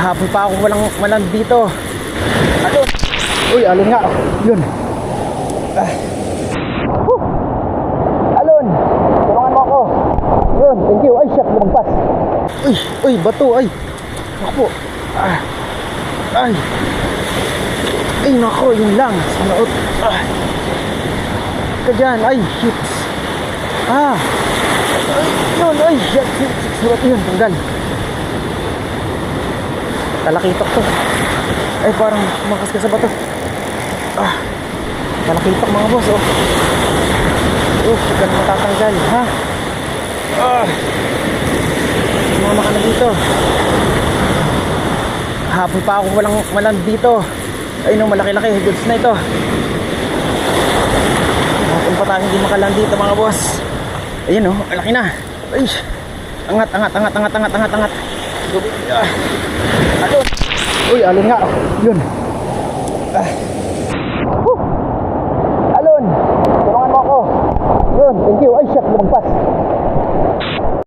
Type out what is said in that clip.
Hapon pa ako walang walang dito. Alon. Uy, alon nga. Yun. Ah. Whew. Alon. Tulungan mo ako. Yun, thank you. Ay, shit, lumagpas. Uy, uy, bato, ay. Ako. Ah. Ay. Ay, nako, yun lang. Sumaot. Ah. Ka dyan. Ay, shit. Ah. Ay, yun, ay, shit. Surat yun, tanggal. Talakitok to. Ay, parang makas ka sa bato. Ah. Talakitok mga boss, oh. Oh, huwag ka na matatanggal, ha? Ah. Sumama ka na dito. Hapon pa ako walang walang dito. Ay no, malaki-laki. Goods na ito. Hapon pa tayo hindi makaland dito mga boss. Ayun oh, malaki na. Ay, angat, angat, angat, angat, angat, angat, angat. Alon. Uy, alon nga. Yun. Ah.